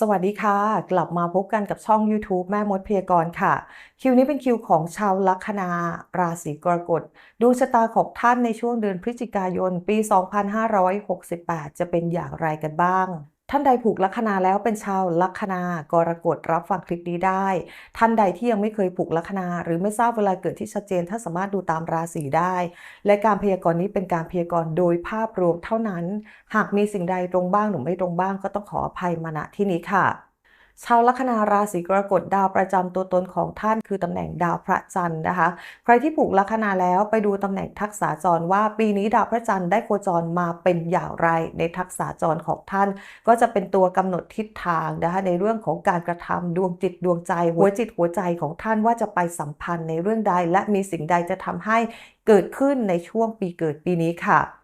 สวัสดีค่ะ กลับมาพบกันกับช่อง YouTube แม่มดพยากรณ์ค่ะ คิวนี้เป็นคิวของชาวลัคนาราศีกรกฎดวงชะตาของท่านในช่วงเดือนพฤศจิกายนปี 2568 จะเป็นอย่างไรกันบ้าง ท่านใดผูกลัคนาแล้วเป็นชาวลัคนากรกฎรับฟังคลิปนี้ได้ ท่านใดที่ยังไม่เคยผูกลัคนา หรือไม่ทราบเวลาเกิดที่ชัดเจนท่านสามารถดูตามราศีได้ และการพยากรณ์นี้เป็นการพยากรณ์โดยภาพรวมเท่านั้น หากมีสิ่งใดตรงบ้างหรือไม่ตรงบ้างก็ต้องขออภัยมาณที่นี้ค่ะ ชาวลัคนาราศีกรกฎดาวประจำตัวตนของท่านคือตำแหน่งดาวพระจันทร์นะคะ ใครที่ผูกลัคนาแล้วไปดูตำแหน่งทักษะจรว่าปีนี้ดาวพระจันทร์ได้โคจรมาเป็นอย่างไรในทักษะจรของท่าน ก็จะเป็นตัวกำหนดทิศทางนะคะในเรื่องของการกระทำดวงจิตดวงใจ หัวจิตหัวใจของท่านว่าจะไปสัมพันธ์ในเรื่องใด และมีสิ่งใดจะทำให้เกิดขึ้นในช่วงปีเกิดปีนี้ค่ะ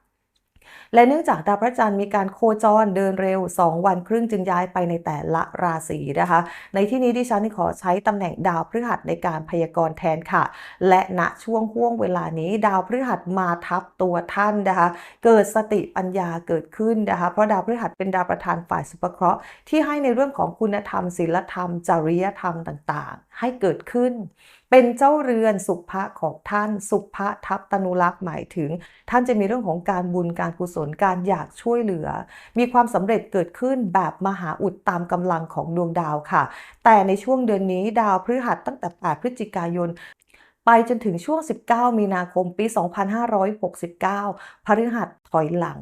และเนื่องจากดาวพระจันทร์มีการโคจรเดินเร็ว 2 วันครึ่งจึงย้ายไปในแต่ละราศีนะคะ ในที่นี้ดิฉันขอใช้ตำแหน่งดาวพฤหัสในการพยากรณ์แทนค่ะ และณช่วงห่วงเวลานี้ดาวพฤหัสมาทับตัวท่านนะคะ เกิดสติปัญญาเกิดขึ้นนะคะ เพราะดาวพฤหัสเป็นดาวประธานฝ่ายสุภเคราะห์ที่ให้ในเรื่องของคุณธรรมศีลธรรม จริยธรรมต่างๆ ให้เกิดขึ้นเป็นเจ้าเรือนสุภะของท่าน สุภะทัพตนุรักษ์หมายถึง ท่านจะมีเรื่องของการบุญการกุศลการอยากช่วยเหลือ มีความสำเร็จเกิดขึ้นแบบมหาอุดตามกำลังของดวงดาวค่ะ แต่ในช่วงเดือนนี้ดาวพฤหัสตั้งแต่ 8 พฤศจิกายนไปจนถึงช่วง 19 มีนาคมปี 2569 พฤหัสถอยหลัง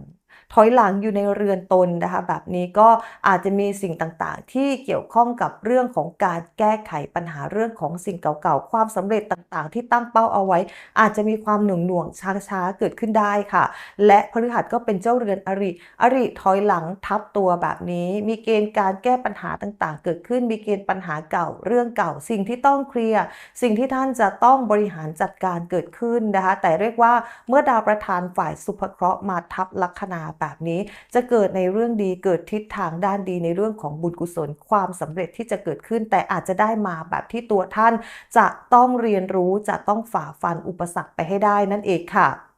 ถอยหลังอยู่ในเรือนตนนะคะ แบบนี้ก็อาจจะมีสิ่งต่างๆ ที่เกี่ยวข้องกับเรื่องของการแก้ไขปัญหาเรื่องของสิ่งเก่าๆ ความสำเร็จต่างๆ ที่ตั้งเป้าเอาไว้ อาจจะมีความหน่วงหน่วงช้าๆ เกิดขึ้นได้ค่ะ และพฤหัสก็เป็นเจ้าเรือนอริอริถอยหลังทับตัวแบบนี้ มีเกณฑ์การแก้ปัญหาต่างๆ เกิดขึ้น มีเกณฑ์ปัญหาเก่าเรื่องเก่า สิ่งที่ต้องเคลียร์สิ่งที่ท่านจะต้องบริหารจัดการเกิดขึ้นนะคะ แต่เรียกว่าเมื่อดาวประธานฝ่ายสุภเคราะห์มาทับลัคนาแบบนี้ จะเกิดในเรื่องดีเกิดทิศทางด้านดีในเรื่องของบุญกุศลความสำเร็จที่จะเกิดขึ้น แต่อาจจะได้มาแบบที่ตัวท่าน จะต้องเรียนรู้จะต้องฝ่าฟันอุปสรรคไปให้ได้นั่นเองค่ะ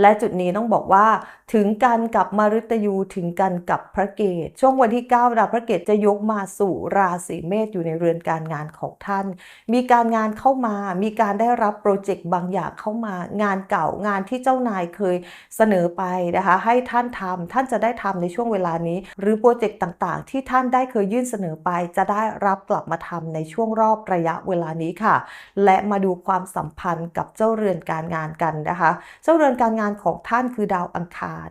และจุดนี้ต้องบอกว่า ถึงกันกับมฤตยูถึงกันกับพระเกตช่วงวันที่ 9 ดาวพระเกตจะยกมาสู่ราศีเมษอยู่ในเรือนการงานของท่าน มีการงานเข้ามา มีการได้รับโปรเจกต์บางอย่างเข้ามางานเก่างานที่เจ้านายเคยเสนอไปนะคะให้ท่านทำท่านจะได้ทำในช่วงเวลานี้ หรือโปรเจกต์ต่างๆ ที่ท่านได้เคยยื่นเสนอไป จะได้รับกลับมาทำในช่วงรอบระยะเวลานี้ค่ะ และมาดูความสัมพันธ์กับเจ้าเรือนการงานกันนะคะ เจ้าเรือนการงานของท่านคือดาวอังคาร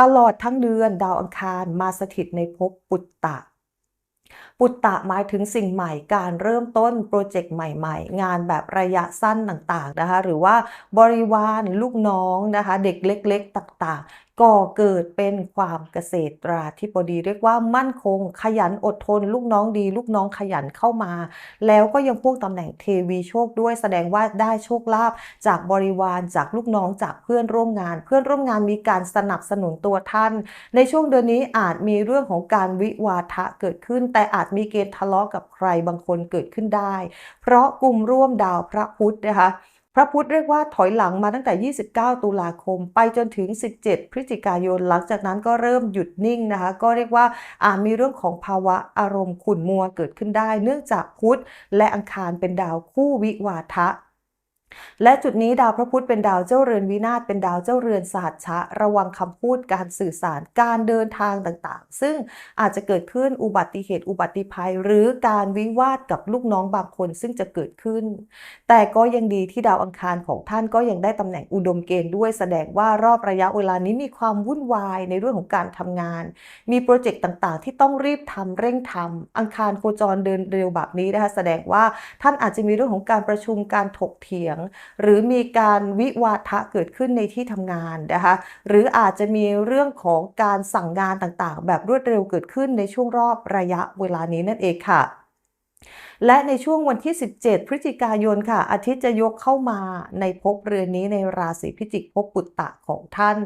ตลอดทั้งเดือนดาวอังคารมาสถิตในภพปุตตะ ปุตตะหมายถึงสิ่งใหม่ การเริ่มต้นโปรเจกต์ใหม่ๆ งานแบบระยะสั้นต่างๆนะคะ หรือว่าบริวารลูกน้องนะคะ เด็กเล็ก ๆ ต่างๆก่อเกิดเป็นความเกษตราธิบดีเรียกว่ามั่นคง ขยันอดทน ลูกน้องดี ลูกน้องขยันเข้ามา แล้วก็ยังพวกตำแหน่งเทวีโชคด้วยแสดงว่าได้โชคลาภจากบริวารจากลูกน้องจากเพื่อนร่วมงาน เพื่อนร่วมงานมีการสนับสนุนตัวท่าน ในช่วงเดือนนี้อาจมีเรื่องของการวิวาทะเกิดขึ้น แต่อาจมีเกณฑ์ทะเลาะกับใครบางคนเกิดขึ้นได้ เพราะกลุ่มร่วมดาวพระพุธนะคะ พระพุธเรียกว่าถอยหลังมาตั้งแต่ 29 ตุลาคม ไปจนถึง 17 พฤศจิกายน หลังจากนั้นก็เริ่มหยุดนิ่งนะคะ ก็เรียกว่าอาจมีเรื่องของภาวะอารมณ์ขุ่นมัวเกิดขึ้นได้ เนื่องจากพุธและอังคารเป็นดาวคู่วิวาทะ และจุดนี้ดาวพระพุธเป็นดาวเจ้าเรือนวินาศเป็นดาวเจ้าเรือนสหัชชะ ระวังคำพูดการสื่อสารการเดินทางต่างๆ ซึ่งอาจจะเกิดขึ้นอุบัติเหตุอุบัติภัย หรือการวิวาทกับลูกน้องบางคนซึ่งจะเกิดขึ้น แต่ก็ยังดีที่ดาวอังคารของท่านก็ยังได้ตำแหน่งอุดมเกณฑ์ด้วยแสดงว่ารอบระยะเวลานี้มีความวุ่นวายในเรื่องของการทำงาน มีโปรเจกต์ต่างๆ ที่ต้องรีบทำเร่งทำอังคารโคจรเดินเร็วแบบนี้นะคะแสดงว่าท่านอาจจะมีเรื่องของการประชุมการถกเถียงหรือมีการวิวาทะเกิดขึ้นในที่ทำงานนะคะหรืออาจจะมีเรื่องของการสั่งงานต่างๆ แบบรวดเร็วเกิดขึ้นในช่วงรอบระยะเวลานี้นั่นเองค่ะ และในช่วงวันที่ 17 พฤศจิกายนค่ะ อาทิตย์จะยกเข้ามาในภพเรือนนี้ในราศีพิจิกภพปุตตะของท่าน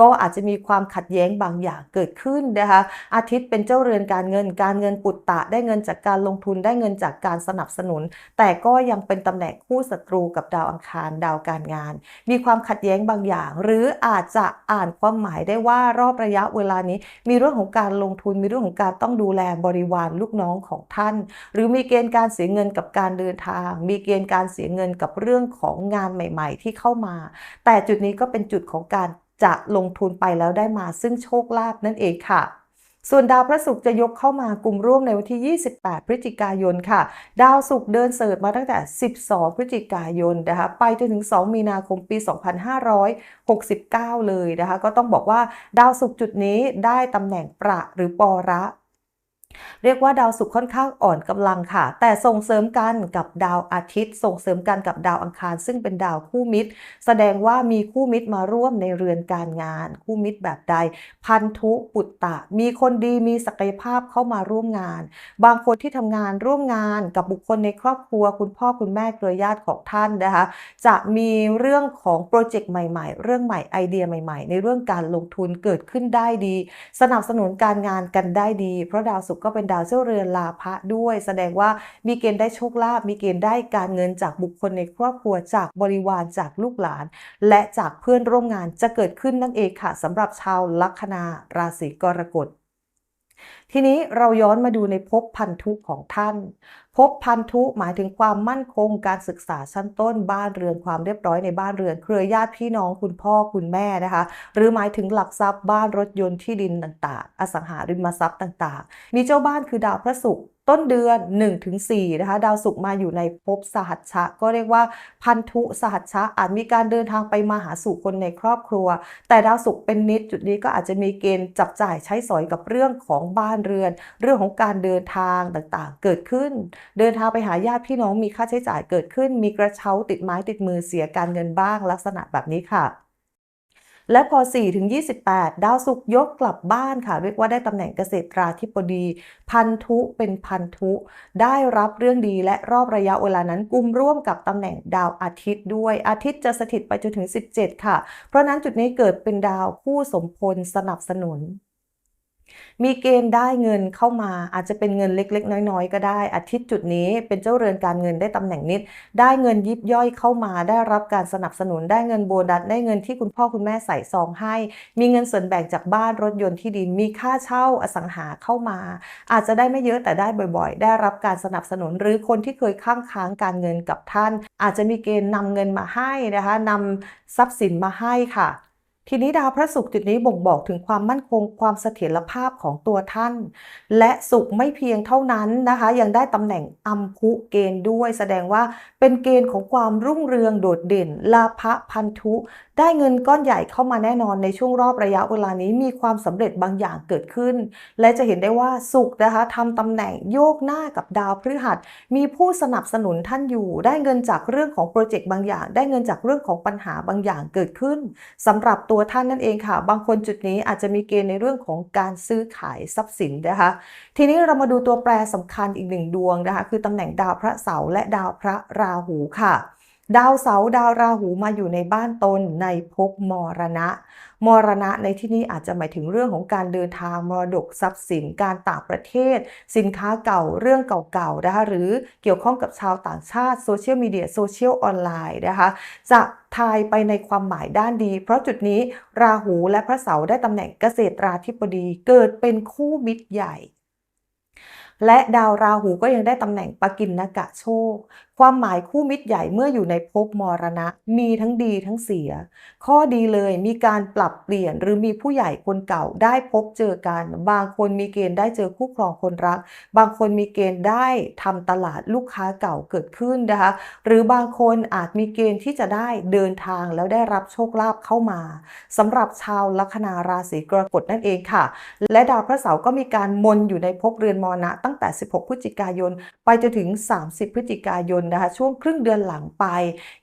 ก็อาจจะมีความขัดแย้งบางอย่างเกิดขึ้นนะคะ อาทิตย์เป็นเจ้าเรือนการเงิน การเงินปุตตะได้เงินจากการลงทุนได้เงินจากการสนับสนุน แต่ก็ยังเป็นตำแหน่งคู่ศัตรูกับดาวอังคารดาวการงาน มีความขัดแย้งบางอย่าง หรืออาจจะอ่านความหมายได้ว่ารอบระยะเวลานี้ มีเรื่องของการลงทุนมีเรื่องของการต้องดูแลบริวารลูกน้องของท่าน หรือมีีเกณฑ์การเสียเงินกับการเดินทาง มีเกณฑ์การเสียเงินกับเรื่องของงานใหม่ ๆ ที่เข้ามา แต่จุดนี้ก็เป็นจุดของการจะลงทุนไปแล้วได้มาซึ่งโชคลาภนั่นเองค่ะส่วนดาวพระศุกร์จะยกเข้ามากลุ่มร่วมในวันที่ 28 พฤศจิกายนค่ะ ดาวศุกร์เดินเสิร์ชมาตั้งแต่ 12 พฤศจิกายนนะคะ ไปจนถึง 2 มีนาคมปี 2569 เลยนะคะ ก็ต้องบอกว่าดาวศุกร์จุดนี้ได้ตำแหน่งประหรือปอระ เรียกว่าดาวศุกร์ค่อนข้างอ่อนกำลังค่ะ แต่ส่งเสริมกันกับดาวอาทิตย์ ส่งเสริมกันกับดาวอังคาร ซึ่งเป็นดาวคู่มิตร แสดงว่ามีคู่มิตรมาร่วมในเรือนการงาน คู่มิตรแบบใด พันธุปุตตะ มีคนดีมีศักยภาพเข้ามาร่วมงาน บางคนที่ทำงานร่วมงานกับบุคคลในครอบครัว คุณพ่อคุณแม่เครือญาติของท่านนะคะ จะมีเรื่องของโปรเจกต์ใหม่ ๆ เรื่องใหม่ไอเดียใหม่ ๆ ในเรื่องการลงทุนเกิดขึ้นได้ดี สนับสนุนการงานกันได้ดี เพราะดาวศุกร์ก็เป็นดาวเจ้าเรือนลาภะด้วย แสดงว่ามีเกณฑ์ได้โชคลาภมีเกณฑ์ได้การเงินจากบุคคลในครอบครัวจากบริวารจากลูกหลาน และจากเพื่อนร่วมงานจะเกิดขึ้นนั่นเองค่ะสำหรับชาวลัคนาราศีกรกฎ ทีนี้เราย้อนมาดูในภพพันธุของท่านภพพันธุหมายถึงความมั่นคงการศึกษาชั้นต้นบ้านเรือนความเรียบร้อยในบ้านเรือน เครือญาติพี่น้องคุณพ่อคุณแม่นะคะ หรือหมายถึงหลักทรัพย์บ้านรถยนต์ที่ดินต่างๆ อสังหาริมทรัพย์ต่างๆ มีเจ้าบ้านคือดาวพระศุกร์ ต้นเดือน 1-4 นะคะ ดาวศุกร์มาอยู่ในภพสหัชชะ ก็เรียกว่าพันธุสหัชชะ อาจมีการเดินทางไปมาหาสู่คนในครอบครัว แต่ดาวศุกร์เป็นนิดจุดนี้ก็อาจจะมีเกณฑ์จับจ่ายใช้สอยกับเรื่องของบ้านเรือน เรื่องของการเดินทางต่างๆ เกิดขึ้น เดินทางไปหาญาติพี่น้องมีค่าใช้จ่ายเกิดขึ้น มีกระเช้าติดไม้ติดมือเสียการเงินบ้างลักษณะแบบนี้ค่ะ และพอ4ถึง28 ดาวศุกร์ยกกลับบ้านค่ะ เรียกว่าได้ตำแหน่งเกษตราธิบดี พันธุเป็นพันธุ ได้รับเรื่องดีและรอบระยะเวลานั้นกลุ่มร่วมกับตำแหน่งดาวอาทิตย์ด้วยอาทิตย์จะสถิตไปจนถึง 17 ค่ะ เพราะนั้นจุดนี้เกิดเป็นดาวคู่สมพลสนับสนุน มีเกณฑ์ได้เงินเข้ามาอาจจะเป็นเงินเล็ก ๆ น้อย ๆ ก็ได้ อาทิตย์จุดนี้เป็นเจ้าเรือนการเงินได้ตำแหน่งนิด ได้เงินยิบย่อยเข้ามา ได้รับการสนับสนุนได้เงินโบนัสได้เงินที่คุณพ่อคุณแม่ใส่ซองให้ มีเงินส่วนแบ่งจากบ้านรถยนต์ที่ดินมีค่าเช่าอสังหาเข้ามา อาจจะได้ไม่เยอะแต่ได้บ่อย ๆ ได้รับการสนับสนุนหรือคนที่เคยค้างค้างการเงินกับท่าน อาจจะมีเกณฑ์นำเงินมาให้นะคะนำทรัพย์สินมาให้ค่ะ ทีนี้ดาวพระศุกร์จุดนี้บ่งบอกถึงความมั่นคงความเสถียรภาพของตัวท่าน และศุกร์ไม่เพียงเท่านั้นนะคะ ยังได้ตำแหน่งอัมพุเกณฑ์ด้วย แสดงว่าเป็นเกณฑ์ของความรุ่งเรืองโดดเด่น ลาภพันธุ ได้เงินก้อนใหญ่เข้ามาแน่นอนในช่วงรอบระยะเวลานี้มีความสำเร็จบางอย่างเกิดขึ้น และจะเห็นได้ว่าศุกร์นะคะทำตำแหน่งโยกหน้ากับดาวพฤหัส มีผู้สนับสนุนท่านอยู่ ได้เงินจากเรื่องของโปรเจกต์บางอย่าง ได้เงินจากเรื่องของปัญหาบางอย่างเกิดขึ้นสำหรับตัววท่านนั่นเองค่ะ บางคนจุดนี้อาจจะมีเกณฑ์ในเรื่องของการซื้อขายทรัพย์สินนะคะ ทีนี้เรามาดูตัวแปรสำคัญอีกหนึ่งดวงนะคะ คือตำแหน่งดาวพระเสาร์และดาวพระราหูค่ะ ดาวเสาร์ดาวราหูมาอยู่ในบ้านตนในภพมรณะ มรณะในที่นี้อาจจะหมายถึงเรื่องของการเดินทางมรดกทรัพย์สิน การต่างประเทศ สินค้าเก่าเรื่องเก่าๆนะคะหรือเกี่ยวข้องกับชาวต่างชาติโซเชียลมีเดียโซเชียลออนไลน์นะคะจะทายไปในความหมายด้านดี เพราะจุดนี้ราหูและพระเสาร์ได้ตำแหน่งเกษตราธิบดีเกิดเป็นคู่มิตรใหญ่และดาวราหูก็ยังได้ตำแหน่งปกินนกะโชค ความหมายคู่มิตรใหญ่เมื่ออยู่ในภพมรณะ มีทั้งดีทั้งเสีย ข้อดีเลยมีการปรับเปลี่ยนหรือมีผู้ใหญ่คนเก่าได้พบเจอกัน บางคนมีเกณฑ์ได้เจอคู่ครองคนรัก บางคนมีเกณฑ์ได้ทำตลาดลูกค้าเก่าเกิดขึ้นนะคะ หรือบางคนอาจมีเกณฑ์ที่จะได้เดินทางแล้วได้รับโชคลาภเข้ามาสำหรับชาวลัคนาราศีกรกฎนั่นเองค่ะ และดาวพระเสาร์ก็มีการมนอยู่ในภพเรือนมรณะ ตั้งแต่ 16 พฤศจิกายน ไปจนถึง 30 พฤศจิกายนนะคะช่วงครึ่งเดือนหลังไป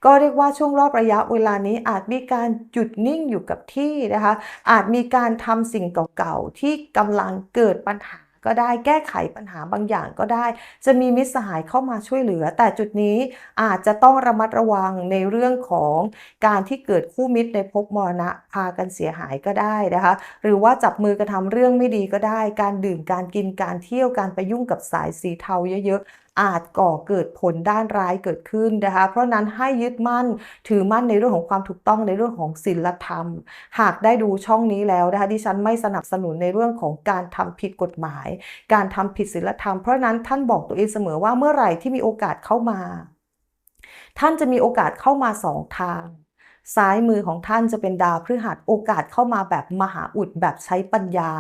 ก็เรียกว่าช่วงรอบระยะเวลานี้อาจมีการหยุดนิ่งอยู่กับที่นะคะ อาจมีการทำสิ่งเก่าๆ ที่กำลังเกิดปัญหาก็ได้แก้ไขปัญหาบางอย่างก็ได้ จะมีมิตรสหายเข้ามาช่วยเหลือ แต่จุดนี้อาจจะต้องระมัดระวังในเรื่องของการที่เกิดคู่มิตรในภพมรณะพากันเสียหายก็ได้นะคะ หรือว่าจับมือกระทำเรื่องไม่ดีก็ได้ การดื่มการกินการเที่ยวการไปยุ่งกับสายสีเทาเยอะๆ อาจก่อเกิดผลด้านร้ายเกิดขึ้นนะคะ เพราะนั้นให้ยึดมั่นถือมั่นในเรื่องของความถูกต้องในเรื่องของศีลธรรม หากได้ดูช่องนี้แล้วนะคะดิฉันไม่สนับสนุนในเรื่องของการทำผิดกฎหมาย การทำผิดศีลธรรม เพราะนั้นท่านบอกตัวเองเสมอว่าเมื่อไหร่ที่มีโอกาสเข้ามา ท่านจะมีโอกาสเข้ามาสองทาง ซ้ายมือของท่านจะเป็นดาวพฤหัสโอกาสเข้ามาแบบมหาอุดแบบใช้ปัญญา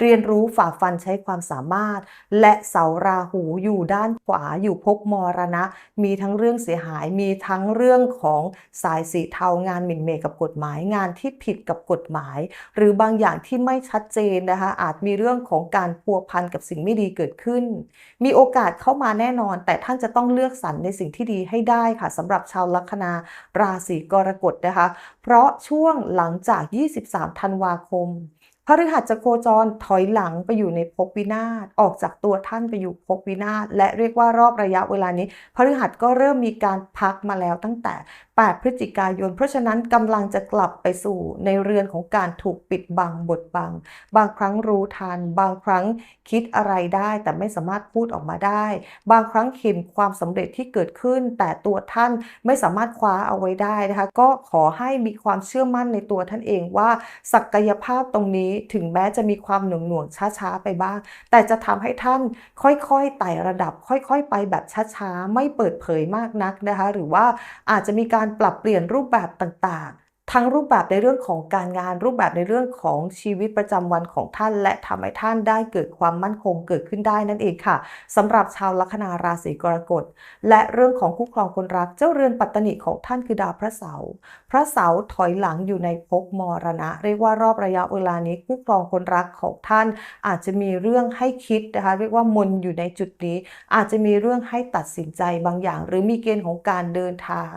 เรียนรู้ฝ่าฟันใช้ความสามารถ และเสาราหูอยู่ด้านขวาอยู่ภพมรณะ มีทั้งเรื่องเสียหายมีทั้งเรื่องของสายสีเทางานหมิ่นเมกับกฎหมายงานที่ผิดกับกฎหมาย หรือบางอย่างที่ไม่ชัดเจนนะคะอาจมีเรื่องของการพัวพันกับสิ่งไม่ดีเกิดขึ้น มีโอกาสเข้ามาแน่นอน แต่ท่านจะต้องเลือกสรรในสิ่งที่ดีให้ได้ค่ะสำหรับชาวลัคนาราศีกรกฎนะคะเพราะช่วงหลังจาก 23 ธันวาคมพฤหัสจะโคจรถอยหลังไปอยู่ในภพวินาศออกจากตัวท่านไปอยู่ภพวินาศและเรียกว่ารอบระยะเวลานี้พฤหัสก็เริ่มมีการพักมาแล้วตั้งแต่8 พฤศจิกายน เพราะฉะนั้นกำลังจะกลับไปสู่ในเรือนของการถูกปิดบังบดบัง บางครั้งรู้ทัน บางครั้งคิดอะไรได้แต่ไม่สามารถพูดออกมาได้ บางครั้งเห็นความสำเร็จที่เกิดขึ้น แต่ตัวท่านไม่สามารถคว้าเอาไว้ได้นะคะ ก็ขอให้มีความเชื่อมั่นในตัวท่านเองว่า ศักยภาพตรงนี้ถึงแม้จะมีความหน่วงหน่วงช้าๆไปบ้าง แต่จะทำให้ท่านค่อยๆไต่ระดับ ค่อยๆ ไปแบบช้าๆไม่เปิดเผยมากนักนะคะ หรือว่าอาจจะมีการปรับเปลี่ยนรูปแบบต่าง ทั้งรูปแบบในเรื่องของการงาน รูปแบบในเรื่องของชีวิตประจำวันของท่าน และทำให้ท่านได้เกิดความมั่นคงเกิดขึ้นได้นั่นเองค่ะสำหรับชาวลัคนาราศีกรกฎ และเรื่องของคู่ครองคนรักเจ้าเรือนปัตตนิของท่านคือดาวพระเสาร์พระเสาร์ถอยหลังอยู่ในภพมรณะ เรียกว่ารอบระยะเวลานี้คู่ครองคนรักของท่าน อาจจะมีเรื่องให้คิดนะคะเรียกว่ามนอยู่ในจุดนี้ อาจจะมีเรื่องให้ตัดสินใจบางอย่าง หรือมีเกณฑ์ของการเดินทาง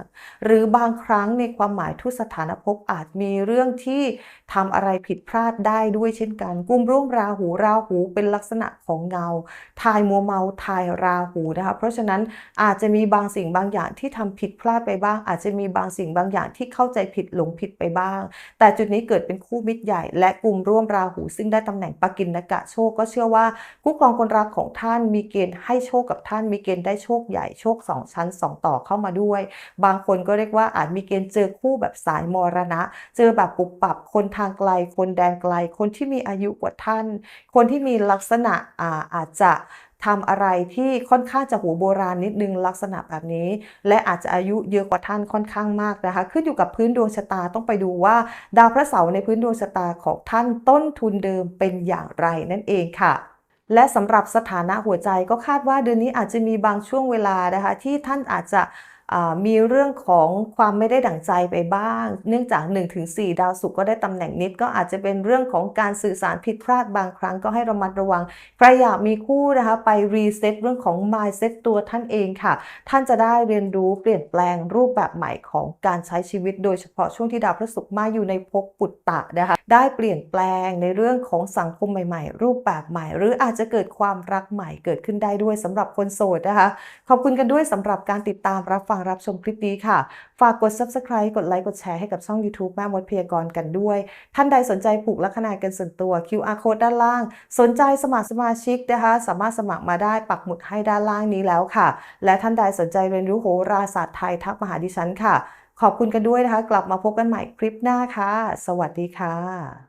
หรือบางครั้งในความหมายทุสถานภพอาจมีเรื่องที่ทำอะไรผิดพลาดได้ด้วยเช่นกันกุมร่วมราหูราหูเป็นลักษณะของเงา ทายมัวเมาทายราหูนะคะเพราะฉะนั้นอาจจะมีบางสิ่งบางอย่างที่ทำผิดพลาดไปบ้าง อาจจะมีบางสิ่งบางอย่างที่เข้าใจผิดหลงผิดไปบ้าง แต่จุดนี้เกิดเป็นคู่มิตรใหญ่และกลุ่มร่วมราหูซึ่งได้ตำแหน่งปกินนกะโชคก็เชื่อว่าคู่ครองคนรักของท่านมีเกณฑ์ให้โชคกับท่านมีเกณฑ์ได้โชคใหญ่โชคสองชั้นสองต่อเข้ามาด้วย บางคนก็เรียกว่าอาจมีเกณฑ์เจอคู่แบบสายมรณะ เจอแบบปุบปับคนทางไกล คนแดนไกล คนที่มีอายุกว่าท่าน คนที่มีลักษณะอาอาจจะทำอะไรที่ค่อนข้างจะหัวโบราณนิดนึงลักษณะแบบนี้ และอาจจะอายุเยอะกว่าท่านค่อนข้างมากนะคะ ขึ้นอยู่กับพื้นดวงชะตาต้องไปดูว่า ดาวพระเสาร์ในพื้นดวงชะตาของท่านต้นทุนเดิมเป็นอย่างไรนั่นเองค่ะและสำหรับสถานะหัวใจก็คาดว่าเดือนนี้อาจจะมีบางช่วงเวลานะคะที่ท่านอาจจะ มีเรื่องของความไม่ได้ดั่งใจไปบ้าง เนื่องจาก 1-4 ดาวศุกร์ก็ได้ตำแหน่งนิด ก็อาจจะเป็นเรื่องของการสื่อสารผิดพลาดบางครั้งก็ให้ระมัดระวัง ใครอยากมีคู่นะคะไปรีเซ็ตเรื่องของ mindset ตัวท่านเองค่ะ ท่านจะได้เรียนรู้เปลี่ยนแปลงรูปแบบใหม่ของการใช้ชีวิต โดยเฉพาะช่วงที่ดาวพฤหัสมาอยู่ในภพปุตตะนะคะได้เปลี่ยนแปลงในเรื่องของสังคมใหม่ ๆ รูปแบบใหม่ หรืออาจจะเกิดความรักใหม่เกิดขึ้นได้ด้วยสำหรับคนโสดนะคะ ขอบคุณกันด้วยสำหรับการติดตามรับฟังรับชมคลิปนี้ค่ะ ฝากกด subscribe กดไลค์กดแชร์ให้กับช่อง YouTube แม่มดพยากรณ์กันด้วย ท่านใดสนใจผูกลัคนากันส่วนตัว QR code ด้านล่าง สนใจสมัครสมาชิกนะคะสามารถสมัครมาได้ปักหมุดให้ด้านล่างนี้แล้วค่ะ และท่านใดสนใจเรียนรู้โหราศาสตร์ไทยทักมาหาดิฉันค่ะ ขอบคุณกันด้วยนะคะ กลับมาพบกันใหม่คลิปหน้าค่ะ สวัสดีค่ะ